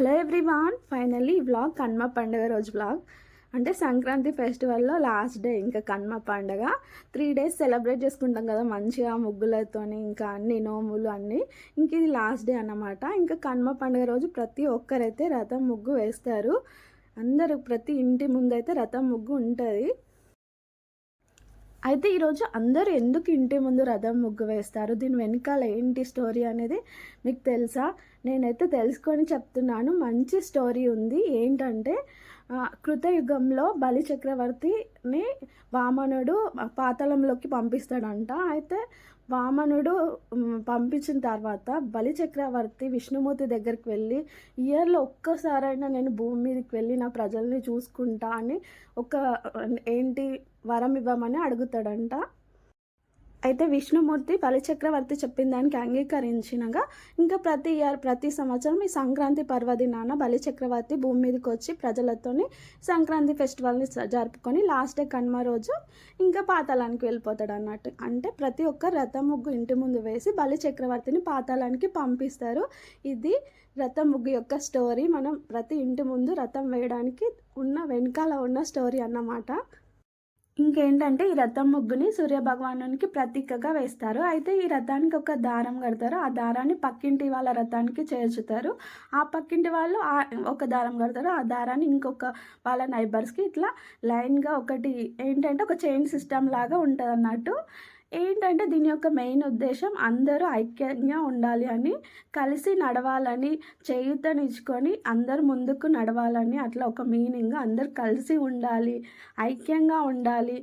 Hello everyone finally ఈ vlog కన్మ పండుగ రోజు వ్లాగ్. అంటే సంక్రాంతి ఫెస్టివల్లో లాస్ట్ డే ఇంకా కన్మ పండుగ. త్రీ డేస్ సెలబ్రేట్ చేసుకుంటాం కదా మంచిగా ముగ్గులతోని ఇంకా అన్ని నోములు అన్నీ. ఇంక ఇది లాస్ట్ డే అన్నమాట. ఇంకా కన్మ పండుగ రోజు ప్రతి ఒక్కరైతే రథం ముగ్గు వేస్తారు. అందరూ ప్రతి ఇంటి ముందైతే రథం ముగ్గు ఉంటుంది. అయితే ఈరోజు అందరూ ఎందుకు ఇంటి ముందు రథం ముగ్గు వేస్తారు? దీని వెనకాల ఏంటి స్టోరీ అనేది మీకు తెలుసా? నేనైతే తెలుసుకొని చెప్తున్నాను. మంచి స్టోరీ ఉంది. ఏంటంటే కృతయుగంలో బలి చక్రవర్తిని వామనుడు పాతాళంలోకి పంపిస్తాడంట. అయితే వామనుడు పంపించిన తర్వాత బలి చక్రవర్తి విష్ణుమూర్తి దగ్గరికి వెళ్ళి ఇయర్లో ఒక్కసారైనా నేను భూమి మీదకి వెళ్ళి నా ప్రజల్ని చూసుకుంటా అని ఒక ఏంటి వరం ఇవ్వమని అడుగుతాడంట. అయితే విష్ణుమూర్తి బలిచక్రవర్తి చెప్పిన దానికి అంగీకరించినగా ఇంకా ప్రతి ఇయర్ ప్రతి సంవత్సరం ఈ సంక్రాంతి పర్వదినాన బలిచక్రవర్తి భూమి మీదకి వచ్చి ప్రజలతోని సంక్రాంతి ఫెస్టివల్ని జరుపుకొని లాస్ట్ డే కనుమ రోజు ఇంకా పాతాళానికి వెళ్ళిపోతాడు అన్నట్టు అంటే ప్రతి ఒక్క రథం ముగ్గు ఇంటి ముందు వేసి బలిచక్రవర్తిని పాతాళానికి పంపిస్తారు. ఇది రథం ముగ్గు యొక్క స్టోరీ. మనం ప్రతి ఇంటి ముందు రథం వేయడానికి ఉన్న వెనకాల ఉన్న స్టోరీ అన్నమాట. ఇంకేంటంటే ఈ రథం ముగ్గుని సూర్య భగవానునికి ప్రతీకగా వేస్తారు. అయితే ఈ రథానికి ఒక దారం కడతారు. ఆ దారాన్ని పక్కింటి వాళ్ళ రథానికి చేర్చుతారు. ఆ పక్కింటి వాళ్ళు ఆ ఒక దారం కడతారు. ఆ దారాన్ని ఇంకొక వాళ్ళ నైబర్స్కి ఇట్లా లైన్గా ఒకటి ఏంటంటే ఒక చైన్ సిస్టమ్ లాగా ఉంటుంది అన్నట్టు ఏంటంటే దీని యొక్క మెయిన్ ఉద్దేశం అందరూ ఐక్యంగా ఉండాలి అని కలిసి నడవాలని చేయుతనిచ్చుకొని అందరు ముందుకు నడవాలని అట్లా ఒక మీనింగ్. అందరు కలిసి ఉండాలి ఐక్యంగా ఉండాలి.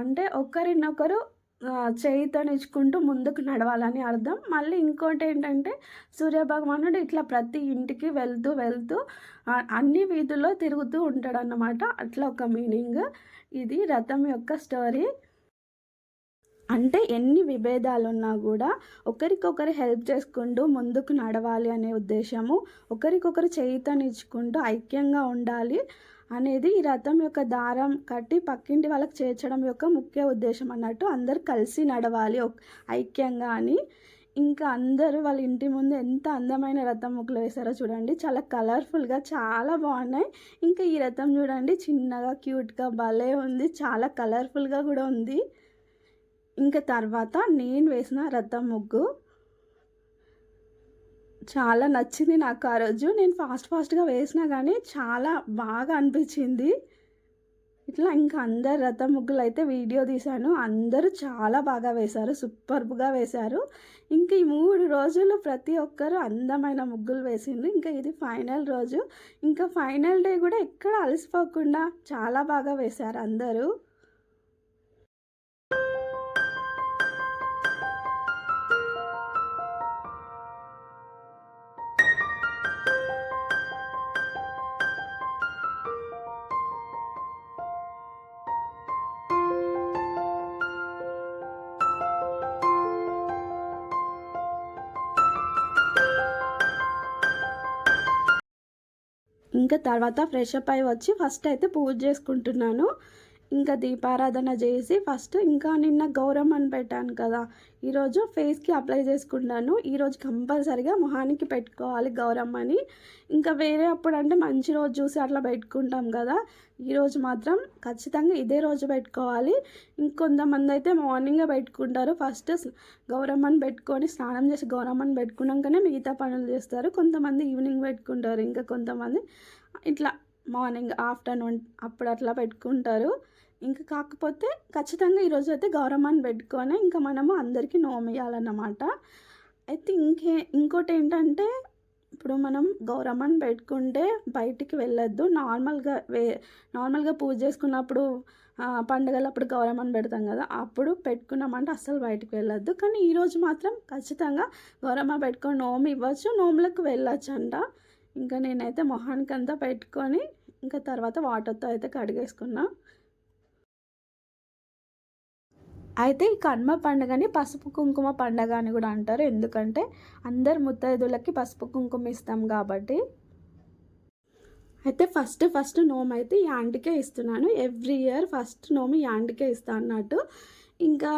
అంటే ఒకరినొకరు చేయితనిచ్చుకుంటూ ముందుకు నడవాలని అర్థం. మళ్ళీ ఇంకోటి ఏంటంటే సూర్యభగవానుడు ఇట్లా ప్రతి ఇంటికి వెళ్తూ వెళ్తూ అన్ని వీధుల్లో తిరుగుతూ ఉంటాడు అన్నమాట అట్లా ఒక మీనింగ్. ఇది రథం యొక్క స్టోరీ. అంటే ఎన్ని విభేదాలు ఉన్నా కూడా ఒకరికొకరు హెల్ప్ చేసుకుంటూ ముందుకు నడవాలి అనే ఉద్దేశము. ఒకరికొకరు చేయితనిచ్చుకుంటూ ఐక్యంగా ఉండాలి అనేది ఈ రథం యొక్క దారం కట్టి పక్కింటి వాళ్ళకి చేర్చడం యొక్క ముఖ్య ఉద్దేశం అన్నట్టు అందరు కలిసి నడవాలి ఐక్యంగా అని. ఇంకా అందరూ వాళ్ళ ఇంటి ముందు ఎంత అందమైన రథం ముగ్గులు వేశారో చూడండి. చాలా కలర్ఫుల్గా చాలా బాగున్నాయి. ఇంకా ఈ రథం చూడండి చిన్నగా క్యూట్గా భలే ఉంది. చాలా కలర్ఫుల్గా కూడా ఉంది. ఇంకా తర్వాత నేను వేసిన రథం ముగ్గు. చాలా నచ్చింది నాకు ఆ రోజు. నేను ఫాస్ట్ ఫాస్ట్గా వేసినా కానీ చాలా బాగా అనిపించింది. ఇట్లా ఇంకా అందరు రథం ముగ్గులు అయితే వీడియో తీశాను. అందరూ చాలా బాగా వేశారు. సూపర్గా వేశారు. ఇంకా ఈ మూడు రోజులు ప్రతి ఒక్కరు అందమైన ముగ్గులు వేసిండ్రు. ఇంకా ఇది ఫైనల్ రోజు. ఇంకా ఫైనల్ డే కూడా ఎక్కడ అలసిపోకుండా చాలా బాగా వేశారు అందరూ. ఇంకా తర్వాత ఫ్రెష్ అప్ అయి వచ్చి ఫస్ట్ అయితే పూజ చేసుకుంటున్నాను. ఇంకా దీపారాధన చేసి ఫస్ట్ ఇంకా నిన్న గౌరమ్మని పెట్టాను కదా. ఈరోజు ఫేస్కి అప్లై చేసుకుంటాను. ఈరోజు కంపల్సరిగా మొహానికి పెట్టుకోవాలి గౌరమ్మని. ఇంకా వేరే అప్పుడు అంటే మంచి రోజు చూసి అట్లా పెట్టుకుంటాం కదా. ఈరోజు మాత్రం ఖచ్చితంగా ఇదే రోజు పెట్టుకోవాలి. ఇంకొంతమంది అయితే మార్నింగే పెట్టుకుంటారు. ఫస్ట్ గౌరమ్మని పెట్టుకొని స్నానం చేసి గౌరమ్మని పెట్టుకున్నాకనే మిగతా పనులు చేస్తారు. కొంతమంది ఈవినింగ్ పెట్టుకుంటారు. ఇంకా కొంతమంది ఇట్లా మార్నింగ్ ఆఫ్టర్నూన్ అప్పుడు అట్లా పెట్టుకుంటారు. ఇంకా కాకపోతే ఖచ్చితంగా ఈరోజు అయితే గౌరమ్మని పెట్టుకొని ఇంకా మనము అందరికీ నోమేయాలన్నమాట అయితే ఇంకే ఇంకోటి ఏంటంటే ఇప్పుడు మనం గౌరమ్మని పెట్టుకుంటే బయటికి వెళ్ళొద్దు. నార్మల్గా వే నార్మల్గా పూజ చేసుకున్నప్పుడు పండుగలు పండగలప్పుడు గౌరమ్మని పెడతాం కదా అప్పుడు పెట్టుకున్నామంటే అస్సలు బయటికి వెళ్ళొద్దు. కానీ ఈరోజు మాత్రం ఖచ్చితంగా గౌరమ్మ పెట్టుకొని నోము ఇవ్వచ్చు నోములకు వెళ్ళొచ్చు అంట ఇంకా నేనైతే మొహానికి అంతా పెట్టుకొని ఇంకా తర్వాత వాటర్తో అయితే కడిగేసుకున్నా. అయితే ఈ కన్మ పండుగని పసుపు కుంకుమ పండగ అని కూడా అంటారు. ఎందుకంటే అందరు ముత్తైదులకి పసుపు కుంకుమ ఇస్తాం కాబట్టి. అయితే ఫస్ట్ ఫస్ట్ నోమ్ అయితే ఈ ఆంటీకే ఇస్తున్నాను. ఎవ్రీ ఇయర్ ఫస్ట్ నోమ్ ఈ ఆంటీకే ఇస్తా అన్నట్టు. ఇంకా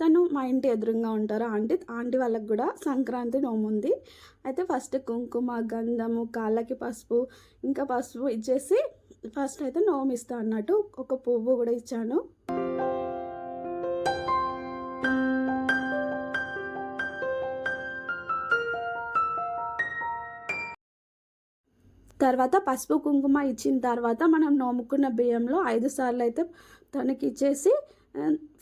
తను మా ఇంటి ఎదురుగా ఉంటారు ఆంటీ. ఆంటీ వాళ్ళకి కూడా సంక్రాంతి నోము ఉంది. అయితే ఫస్ట్ కుంకుమ గంధము కాళ్ళకి పసుపు ఇంకా పసుపు ఇచ్చేసి ఫస్ట్ అయితే నోము ఇస్తా అన్నట్టు ఒక పువ్వు కూడా ఇచ్చాను. తర్వాత పసుపు కుంకుమ ఇచ్చిన తర్వాత మనం నోముకున్న బియ్యంలో ఐదు సార్లు అయితే తనకి ఇచ్చేసి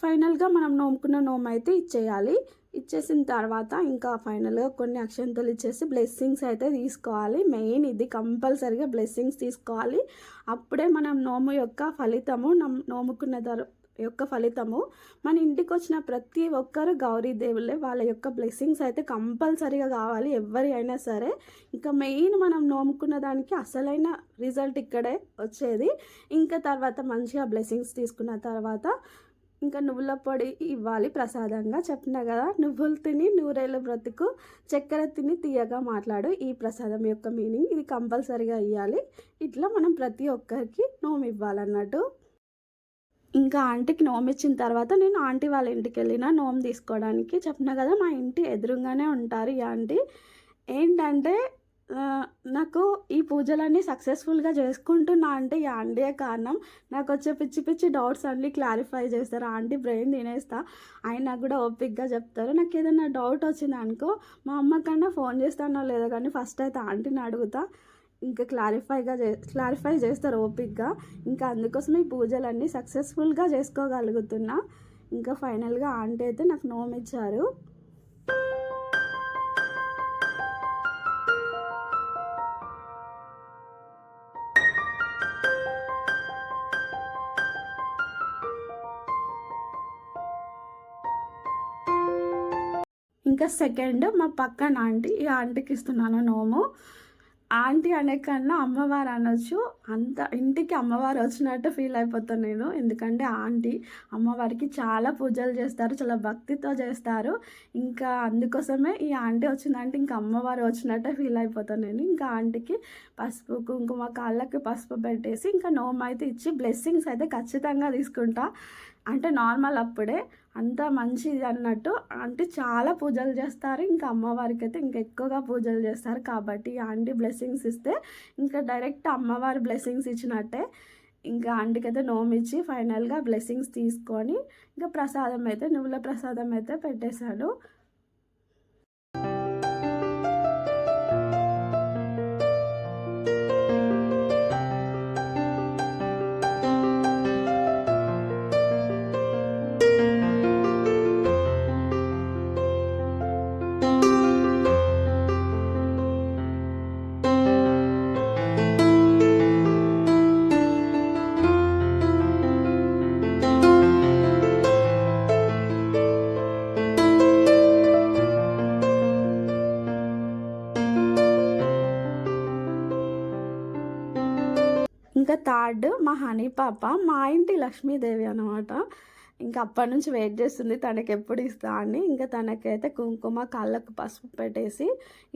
ఫైనల్గా మనం నోముకున్న నోము అయితే ఇచ్చేయాలి. ఇచ్చేసిన తర్వాత ఇంకా ఫైనల్గా కొన్ని అక్షంతలు ఇచ్చేసి బ్లెస్సింగ్స్ అయితే తీసుకోవాలి. మెయిన్ ఇది కంపల్సరీగా బ్లెస్సింగ్స్ తీసుకోవాలి. అప్పుడే మనం నోము యొక్క ఫలితము నమ్ నోముకున్న తర్ యొక్క ఫలితము మన ఇంటికి వచ్చిన ప్రతి ఒక్కరు గౌరీ దేవుళ్ళే వాళ్ళ యొక్క బ్లెస్సింగ్స్ అయితే కంపల్సరీగా కావాలి ఎవరి అయినా సరే. ఇంకా మెయిన్ మనం నోముకున్న దానికి అసలైన రిజల్ట్ ఇక్కడే వచ్చేది. ఇంకా తర్వాత మంచిగా బ్లెస్సింగ్స్ తీసుకున్న తర్వాత ఇంకా నువ్వుల పొడి ఇవ్వాలి ప్రసాదంగా. చెప్పిన కదా నువ్వులు తిని నూరేళ్ళ బ్రతుకు చక్కెర తిని తీయగా మాట్లాడు ఈ ప్రసాదం యొక్క మీనింగ్. ఇది కంపల్సరీగా ఇవ్వాలి ఇట్లా మనం ప్రతి ఒక్కరికి నోము ఇవ్వాలన్నట్టు. ఇంకా ఆంటీకి నోము ఇచ్చిన తర్వాత నేను ఆంటీ వాళ్ళ ఇంటికి వెళ్ళిన నోము తీసుకోవడానికి. చెప్పిన కదా మా ఇంటి ఎదురుగానే ఉంటారు ఈ ఆంటీ. ఏంటంటే నాకు ఈ పూజలన్నీ సక్సెస్ఫుల్గా చేసుకుంటున్నా అంటే ఈ ఆంటీయే కారణం. నాకు వచ్చే పిచ్చి పిచ్చి డౌట్స్ అన్నీ క్లారిఫై చేస్తారు. ఆంటీ బ్రెయిన్ తినేస్తా. ఆయన కూడా ఓపిక్గా చెప్తారు. నాకు ఏదైనా డౌట్ వచ్చింది అనుకో మా అమ్మకన్నా ఫోన్ చేస్తానో లేదో కానీ ఫస్ట్ అయితే ఆంటీని అడుగుతా. ఇంకా క్లారిఫైగా చే క్లారిఫై చేస్తారు ఓపిక్గా ఇంకా అందుకోసం ఈ పూజలన్నీ సక్సెస్ఫుల్గా చేసుకోగలుగుతున్నా. ఇంకా ఫైనల్గా ఆంటీ అయితే నాకు నోమ్ ఇంకా సెకండ్ మా పక్కన ఆంటీ ఈ ఆంటీకి ఇస్తున్నాను నోము. ఆంటీ అనే కన్నా అమ్మవారు అనొచ్చు. అంత ఇంటికి అమ్మవారు వచ్చినట్టు ఫీల్ అయిపోతాను నేను. ఎందుకంటే ఆంటీ అమ్మవారికి చాలా పూజలు చేస్తారు చాలా భక్తితో చేస్తారు. ఇంకా అందుకోసమే ఈ ఆంటీ వచ్చిందంటే ఇంకా అమ్మవారు వచ్చినట్టే ఫీల్ అయిపోతాను నేను. ఇంకా ఆంటీకి పసుపు కుంకుమ కాళ్ళకి పసుపు పెట్టేసి ఇంకా నోమ్ అయితే ఇచ్చి బ్లెస్సింగ్స్ అయితే ఖచ్చితంగా తీసుకుంటా. అంటే నార్మల్ అప్పుడే. అంత మంచిది అన్నట్టు. అంటే చాలా పూజలు చేస్తారు. ఇంకా అమ్మవారికి అయితే ఇంకా ఎక్కువగా పూజలు చేస్తారు. కాబట్టి ఆంటీ బ్లెస్సింగ్స్ ఇస్తే ఇంకా డైరెక్ట్ అమ్మవారి బ్లెస్సింగ్స్ ఇచ్చినట్టే. ఇంకా ఆంటీకైతే నోమిచ్చి ఇచ్చి ఫైనల్గా బ్లెస్సింగ్స్ తీసుకొని ఇంకా ప్రసాదం అయితే నువ్వుల ప్రసాదం అయితే పెట్టేశాడు. మా హనీ పాప మా ఇంటి లక్ష్మీదేవి అనమాట ఇంకా అప్పటి నుంచి వెయిట్ చేస్తుంది తనకి ఎప్పుడు ఇస్తా అని. ఇంకా తనకైతే కుంకుమ కాళ్ళకు పసుపు పెట్టేసి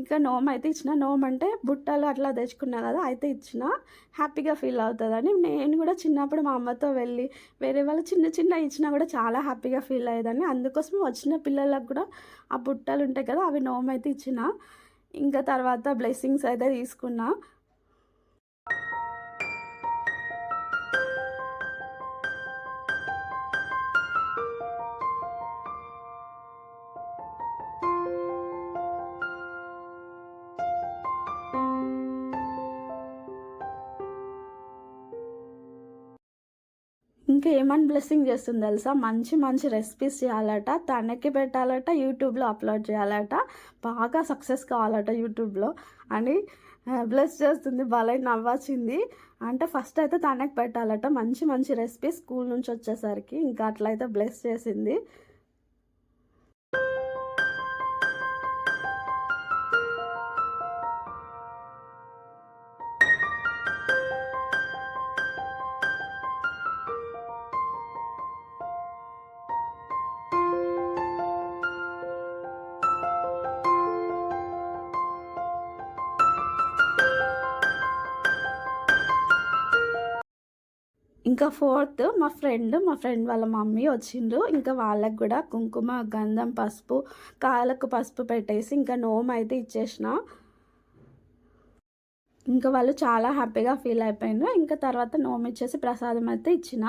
ఇంకా నోమ్ అయితే ఇచ్చిన. నోమ్ అంటే బుట్టలు అట్లా తెచ్చుకున్నా కదా అయితే ఇచ్చిన. హ్యాపీగా ఫీల్ అవుతుందని నేను కూడా చిన్నప్పుడు మా అమ్మతో వెళ్ళి వేరే వాళ్ళు చిన్న చిన్న ఇచ్చినా కూడా చాలా హ్యాపీగా ఫీల్ అయ్యేదాన్ని. అందుకోసం వచ్చిన పిల్లలకు కూడా ఆ బుట్టలు ఉంటాయి కదా అవి నోమ్ అయితే ఇచ్చిన. ఇంకా తర్వాత బ్లెస్సింగ్స్ అయితే తీసుకున్నా. ఇంకా ఏమని బ్లెస్సింగ్ చేస్తుంది తెలుసా? మంచి మంచి రెసిపీస్ చేయాలట తనకి పెట్టాలట యూట్యూబ్లో అప్లోడ్ చేయాలట బాగా సక్సెస్ కావాలట యూట్యూబ్లో అని బ్లెస్ చేస్తుంది భలే నవ్వచ్చింది. అంటే ఫస్ట్ అయితే తనకి పెట్టాలట మంచి మంచి రెసిపీస్ స్కూల్ నుంచి వచ్చేసరికి. ఇంకా అట్లయితే బ్లెస్ చేసింది. ఇంకా ఫోర్త్ మా ఫ్రెండ్ మా ఫ్రెండ్ వాళ్ళ మమ్మీ వచ్చిండ్రు. ఇంకా వాళ్ళకు కూడా కుంకుమ గంధం పసుపు కాళ్ళకు పసుపు పెట్టేసి ఇంకా నోమ్ అయితే ఇచ్చేసిన. ఇంకా వాళ్ళు చాలా హ్యాపీగా ఫీల్ అయిపోయినారు. ఇంకా తర్వాత నోమ్ ఇచ్చేసి ప్రసాదం అయితే ఇచ్చిన.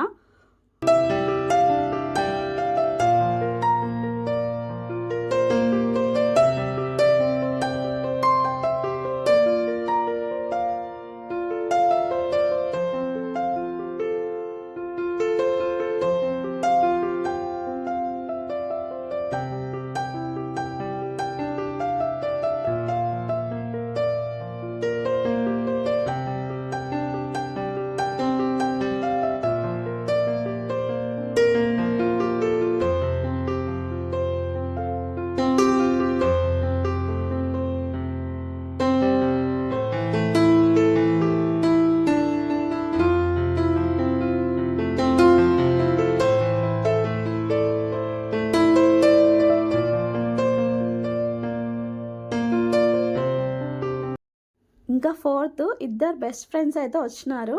ఇద్దరు బెస్ట్ ఫ్రెండ్స్ అయితే వచ్చినారు.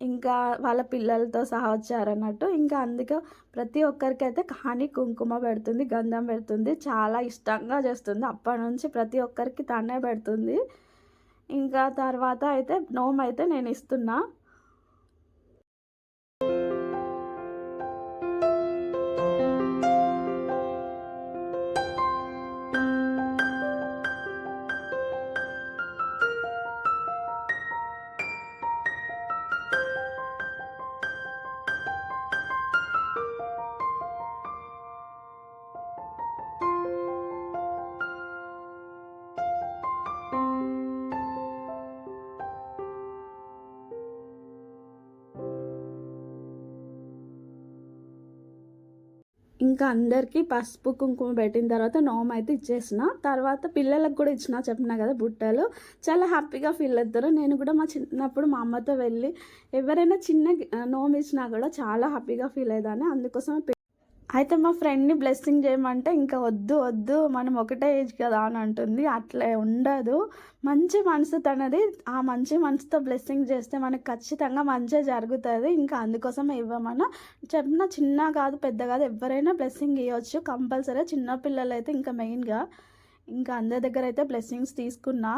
ఇంకా వాళ్ళ పిల్లలతో సహా వచ్చారన్నట్టు. ఇంకా అందుకే ప్రతి ఒక్కరికి అయితే కహాని కుంకుమ పెడుతుంది గంధం పెడుతుంది చాలా ఇష్టంగా చేస్తుంది. అప్పటి నుంచి ప్రతి ఒక్కరికి తనే పెడుతుంది. ఇంకా తర్వాత అయితే నోమ్ అయితే నేను ఇస్తున్నా. ఇంకా అందరికీ పసుపు కుంకుమ పెట్టిన తర్వాత నోమ్ అయితే ఇచ్చేసిన. తర్వాత పిల్లలకు కూడా ఇచ్చిన చెప్పిన కదా బుట్టలు. చాలా హ్యాపీగా ఫీల్ అవుతారు. నేను కూడా మా చిన్నప్పుడు మా అమ్మతో వెళ్ళి ఎవరైనా చిన్న నోమ్ ఇచ్చినా కూడా చాలా హ్యాపీగా ఫీల్ అయ్యేదాన్ని అందుకోసం అయితే మా ఫ్రెండ్ని బ్లెస్సింగ్ చేయమంటే ఇంకా వద్దు వద్దు మనం ఒకటే ఏజ్ కదా అని అంటుంది. అట్లే ఉండదు. మంచి మనసు తనది. ఆ మంచి మనసుతో బ్లెస్సింగ్ చేస్తే మనకు ఖచ్చితంగా మంచిగా జరుగుతుంది. ఇంకా అందుకోసమే ఇవ్వమన్నా చెప్పిన చిన్న కాదు పెద్ద కాదు ఎవరైనా బ్లెస్సింగ్ ఇవ్వచ్చు కంపల్సరీ చిన్నపిల్లలు అయితే ఇంకా మెయిన్గా. ఇంకా అందరి దగ్గర అయితే బ్లెస్సింగ్స్ తీసుకున్నా.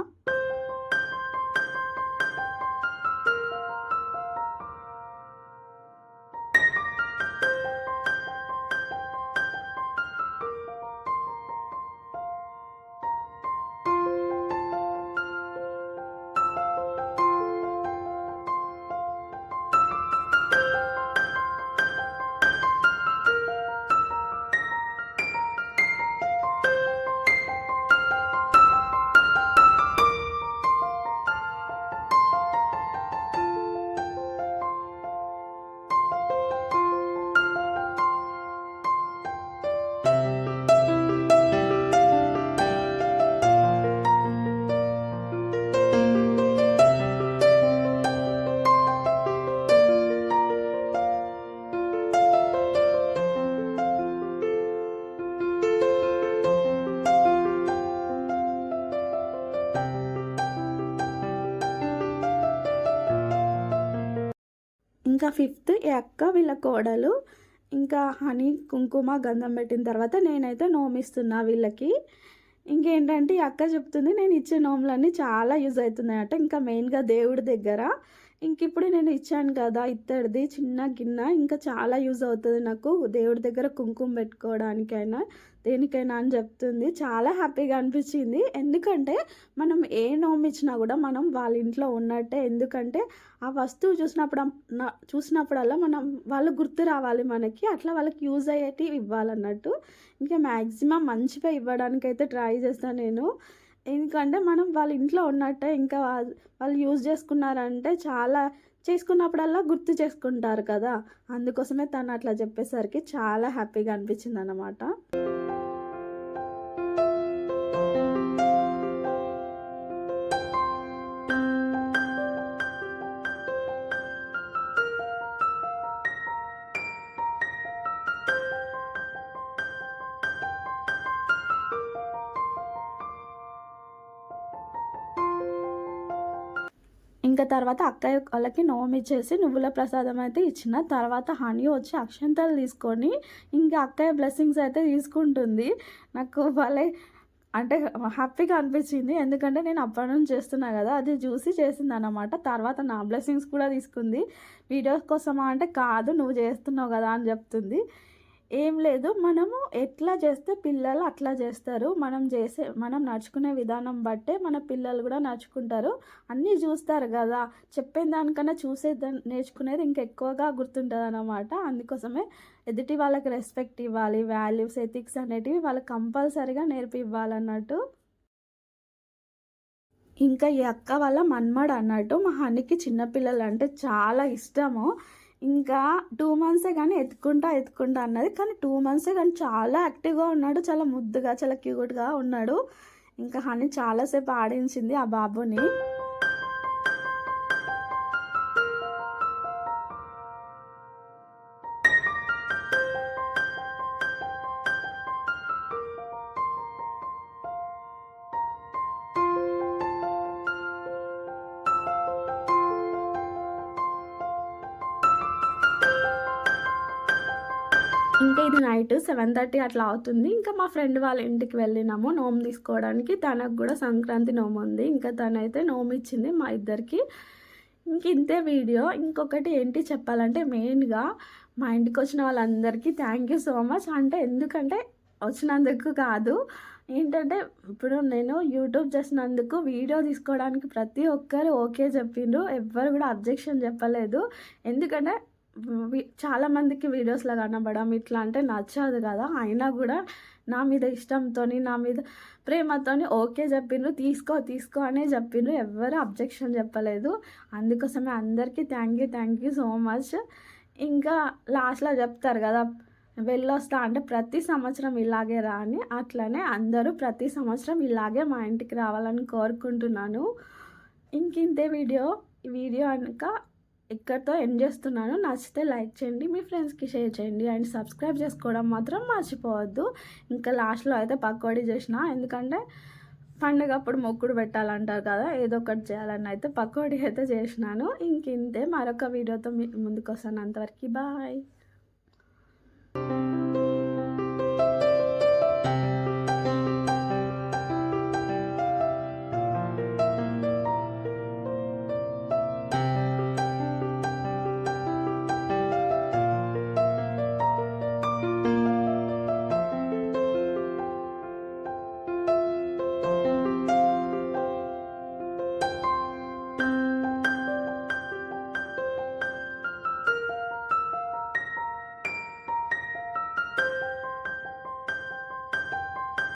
ఇంకా ఫిఫ్త్ ఈ అక్క వీళ్ళ కోడలు ఇంకా హనీ కుంకుమ గంధం పెట్టిన తర్వాత నేనైతే నోమిస్తున్నా వీళ్ళకి. ఇంకేంటంటే ఈ అక్క చెప్తుంది నేను ఇచ్చే నోములన్నీ చాలా యూజ్ అవుతున్నాయట ఇంకా మెయిన్గా దేవుడి దగ్గర ఇంక ఇప్పుడు నేను ఇచ్చాను కదా ఇత్తడిది చిన్న గిన్నె. ఇంకా చాలా యూజ్ అవుతుంది నాకు దేవుడి దగ్గర కుంకుమ పెట్టుకోవడానికైనా దేనికైనా అని చెప్తుంది. చాలా హ్యాపీగా అనిపించింది. ఎందుకంటే మనం ఏ నోమి ఇచ్చినా కూడా మనం వాళ్ళ ఇంట్లో ఉన్నట్టే. ఎందుకంటే ఆ వస్తువు చూసినప్పుడు చూసినప్పుడల్లా మనం వాళ్ళు గుర్తు రావాలి మనకి. అట్లా వాళ్ళకి యూజ్ అయ్యేటివి ఇవ్వాలన్నట్టు. ఇంకా మ్యాక్సిమం మంచిగా ఇవ్వడానికైతే ట్రై చేస్తాను నేను. ఎందుకంటే మనం వాళ్ళ ఇంట్లో ఉన్నట్టే ఇంకా వాళ్ళు యూజ్ చేసుకున్నారంటే చాలా చేసుకున్నప్పుడల్లా గుర్తు చేసుకుంటారు కదా. అందుకోసమే తను అట్లా చెప్పేసరికి చాలా హ్యాపీగా అనిపించింది అన్నమాట ఇంకా తర్వాత అక్కయ్య వాళ్ళకి నోమి ఇచ్చేసి నువ్వుల ప్రసాదం అయితే ఇచ్చిన. తర్వాత హనీ వచ్చి అక్షంతలు తీసుకొని ఇంకా అక్కయ్య బ్లెస్సింగ్స్ అయితే తీసుకుంటుంది. నాకు భలే అంటే హ్యాపీగా అనిపించింది. ఎందుకంటే నేను అప్పటి నుంచి చేస్తున్నా కదా అది చూసి చేసింది అనమాట తర్వాత నా బ్లెస్సింగ్స్ కూడా తీసుకుంది. వీడియోస్ కోసమా అంటే కాదు నువ్వు చేస్తున్నావు కదా అని చెప్తుంది. ఏం లేదు. మనము ఎట్లా చేస్తే పిల్లలు అట్లా చేస్తారు. మనం చేసే మనం నడుచుకునే విధానం బట్టే మన పిల్లలు కూడా నడుచుకుంటారు. అన్నీ చూస్తారు కదా. చెప్పిన దానికన్నా చూసే నేర్చుకునేది ఇంకెక్కువగా గుర్తుంటుంది అనమాట అందుకోసమే ఎదుటి వాళ్ళకి రెస్పెక్ట్ ఇవ్వాలి. వాల్యూస్ ఎథిక్స్ అనేటివి వాళ్ళకి కంపల్సరీగా నేర్పి ఇవ్వాలన్నట్టు ఇంకా ఈ అక్క వాళ్ళ మన్మడు అన్నట్టు మా హనికి చిన్నపిల్లలు అంటే చాలా ఇష్టము. ఇంకా టూ మంత్సే కానీ ఎత్తుకుంటా ఎత్తుకుంటా అన్నది. కానీ టూ మంత్సే కానీ చాలా యాక్టివ్గా ఉన్నాడు. చాలా ముద్దుగా చాలా క్యూట్గా ఉన్నాడు. ఇంకా హనీ చాలాసేపు ఆడించింది ఆ బాబుని. సెవెన్ థర్టీ అట్లా అవుతుంది. ఇంకా మా ఫ్రెండ్ వాళ్ళ ఇంటికి వెళ్ళినాము నోము తీసుకోవడానికి. తనకు కూడా సంక్రాంతి నోము ఉంది. ఇంకా తనైతే నోము ఇచ్చింది మా ఇద్దరికి. ఇంక ఇంతే వీడియో. ఇంకొకటి ఏంటి చెప్పాలంటే మెయిన్గా మా ఇంటికి వచ్చిన వాళ్ళందరికీ థ్యాంక్ యూ సో మచ్ అంటే ఎందుకంటే వచ్చినందుకు కాదు. ఏంటంటే ఇప్పుడు నేను యూట్యూబ్ చేసినందుకు వీడియో తీసుకోవడానికి ప్రతి ఒక్కరు ఓకే చెప్పిండ్రు. ఎవ్వరు కూడా అబ్జెక్షన్ చెప్పలేదు. ఎందుకంటే చాలామందికి వీడియోస్లో కనబడడం ఇట్లా అంటే నచ్చదు కదా. అయినా కూడా నా మీద ఇష్టంతో నా మీద ప్రేమతో ఓకే చెప్పిండ్రు తీసుకో తీసుకో అనే చెప్పిండ్రు. ఎవరు అబ్జెక్షన్ చెప్పలేదు. అందుకోసమే అందరికీ thank you thank you so much ఇంకా లాస్ట్లో చెప్తారు కదా వెళ్ళొస్తా అంటే ప్రతి సంవత్సరం ఇలాగే రా అని. అట్లనే అందరూ ప్రతి సంవత్సరం ఇలాగే మా ఇంటికి రావాలని కోరుకుంటున్నాను. ఇంక ఇంతే వీడియో. ఈ వీడియో అనక ఇక్కడితో ఎండ్ చేస్తున్నాను నచ్చితే లైక్ చేయండి మీ ఫ్రెండ్స్కి షేర్ చేయండి అండ్ సబ్స్క్రైబ్ చేసుకోవడం మాత్రం మర్చిపోవద్దు. ఇంకా లాస్ట్లో అయితే పకోడీ చేసిన ఎందుకంటే పండుగ అప్పుడు మొక్కుడు పెట్టాలంటారు కదా ఏదో ఒకటి చేయాలని అయితే పకోడీ అయితే చేసినాను. ఇంక ఇంతే మరొక వీడియోతో మీ ముందుకు వస్తాను. అంతవరకు బాయ్.